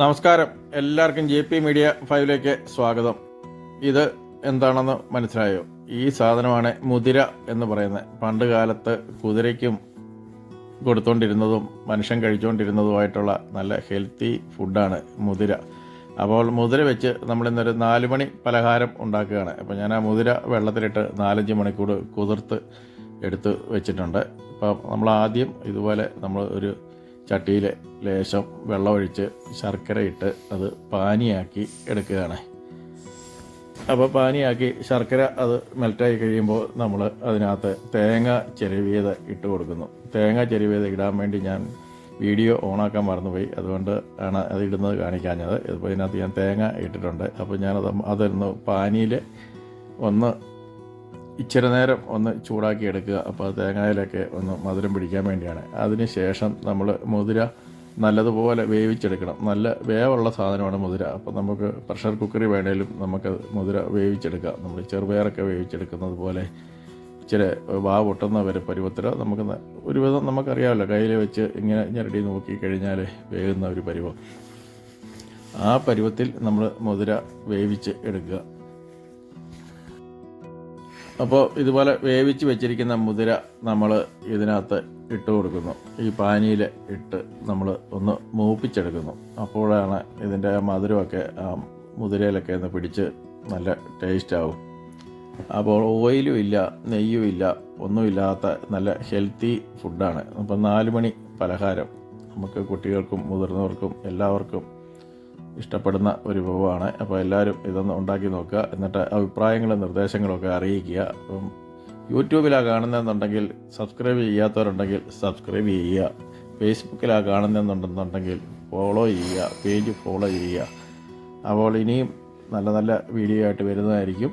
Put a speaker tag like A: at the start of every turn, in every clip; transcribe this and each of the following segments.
A: നമസ്കാരം. എല്ലാവർക്കും J P media ഫൈവിലേക്ക് സ്വാഗതം. ഇത് എന്താണെന്ന് മനസ്സിലായോ? ഈ സാധനമാണ് മുതിര എന്ന് പറയുന്നത്. പണ്ട് കാലത്ത് കുതിരയ്ക്കും കൊടുത്തുകൊണ്ടിരുന്നതും മനുഷ്യൻ കഴിച്ചുകൊണ്ടിരുന്നതുമായിട്ടുള്ള നല്ല ഹെൽത്തി ഫുഡാണ് മുതിര. അപ്പോൾ മുതിര വെച്ച് നമ്മളിന്നൊരു നാല് മണി പലഹാരം ഉണ്ടാക്കുകയാണ്. അപ്പോൾ ഞാൻ ആ മുതിര വെള്ളത്തിലിട്ട് നാലഞ്ച് മണിക്കൂർ കുതിർത്ത് എടുത്ത് വെച്ചിട്ടുണ്ട്. അപ്പോൾ നമ്മൾ ആദ്യം ഇതുപോലെ നമ്മൾ ഒരു ചട്ടിയിൽ ലേശം വെള്ളമൊഴിച്ച് ശർക്കര ഇട്ട് അത് പാനിയാക്കി എടുക്കുകയാണ്. അപ്പോൾ പാനിയാക്കി ശർക്കര അത് മെൽറ്റായി കഴിയുമ്പോൾ നമ്മൾ അതിനകത്ത് തേങ്ങ ചെരുവിയത് ഇട്ട് കൊടുക്കുന്നു. തേങ്ങ ചെരുവിയത് ഇടാൻ വേണ്ടി ഞാൻ വീഡിയോ ഓണാക്കാൻ മറന്നുപോയി. അതുകൊണ്ട് ആണ് അത് ഇടുന്നത് കാണിക്കാഞ്ഞത്. ഇപ്പോൾ ഇതിനകത്ത് ഞാൻ തേങ്ങ ഇട്ടിട്ടുണ്ട്. അപ്പോൾ ഞാനത് അതൊന്ന് പാനിയിൽ ഒന്ന് ഇച്ചിരി നേരം ഒന്ന് ചൂടാക്കി എടുക്കുക. അപ്പോൾ തേങ്ങയിലൊക്കെ ഒന്ന് മധുരം പിടിക്കാൻ വേണ്ടിയാണ്. അതിന് ശേഷം നമ്മൾ മുതിര നല്ലതുപോലെ വേവിച്ചെടുക്കണം. നല്ല വേവുള്ള സാധനമാണ് മുതിര. അപ്പോൾ നമുക്ക് പ്രഷർ കുക്കറിൽ വേണേലും നമുക്ക് മുതിര വേവിച്ചെടുക്കാം. നമ്മൾ ചെറുപയറൊക്കെ വേവിച്ചെടുക്കുന്നത് പോലെ ഇച്ചിരി വാ പൊട്ടുന്ന വരെ പരുവത്തിൽ നമുക്ക് ഒരുവിധം നമുക്കറിയാമല്ലോ. കയ്യിൽ വെച്ച് ഇങ്ങനെ ഞെരടി നോക്കി കഴിഞ്ഞാൽ വേകുന്ന ഒരു പരുവം. ആ പരുവത്തിൽ നമ്മൾ മുതിര വേവിച്ച് എടുക്കുക. അപ്പോൾ ഇതുപോലെ വേവിച്ച് വെച്ചിരിക്കുന്ന മുതിര നമ്മൾ ഇതിനകത്ത് ഇട്ട് കൊടുക്കുന്നു. ഈ പാനിയിൽ ഇട്ട് നമ്മൾ ഒന്ന് മൂപ്പിച്ചെടുക്കുന്നു. അപ്പോഴാണ് ഇതിന്റെ മധുരമൊക്കെ ആ മുതിരയിലൊക്കെ ഒന്ന് പിടിച്ച് നല്ല ടേസ്റ്റ് ആവും. അപ്പോൾ ഓയിലും ഇല്ല നെയ്യും ഇല്ല ഒന്നുമില്ലാത്ത നല്ല ഹെൽത്തി ഫുഡാണ് അപ്പം നാല് മണി പലഹാരം നമുക്ക് കുട്ടികൾക്കും മുതിർന്നവർക്കും എല്ലാവർക്കും ഇഷ്ടപ്പെടുന്ന ഒരു വിഭവമാണ്. അപ്പോൾ എല്ലാവരും ഇതൊന്ന് ഉണ്ടാക്കി നോക്കുക. എന്നിട്ട് അഭിപ്രായങ്ങളും നിർദ്ദേശങ്ങളൊക്കെ അറിയിക്കുക. അപ്പം യൂട്യൂബിലാണ് കാണുന്നതെന്നുണ്ടെങ്കിൽ സബ്സ്ക്രൈബ് ചെയ്യാത്തവരുണ്ടെങ്കിൽ സബ്സ്ക്രൈബ് ചെയ്യുക. ഫേസ്ബുക്കിലാ കാണുന്നതെന്നുണ്ടെന്നുണ്ടെങ്കിൽ ഫോളോ ചെയ്യുക. പേജ് ഫോളോ ചെയ്യുക. അപ്പോൾ ഇനിയും നല്ല നല്ല വീഡിയോ ആയിട്ട് വരുന്നതായിരിക്കും.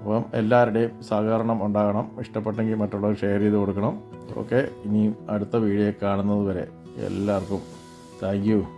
A: അപ്പം എല്ലാവരുടെയും സഹകരണം ഉണ്ടാകണം. ഇഷ്ടപ്പെട്ടെങ്കിൽ മറ്റുള്ളവർ ഷെയർ ചെയ്ത് കൊടുക്കണം. ഓക്കെ. ഇനിയും അടുത്ത വീഡിയോ കാണുന്നത് വരെ എല്ലാവർക്കും താങ്ക്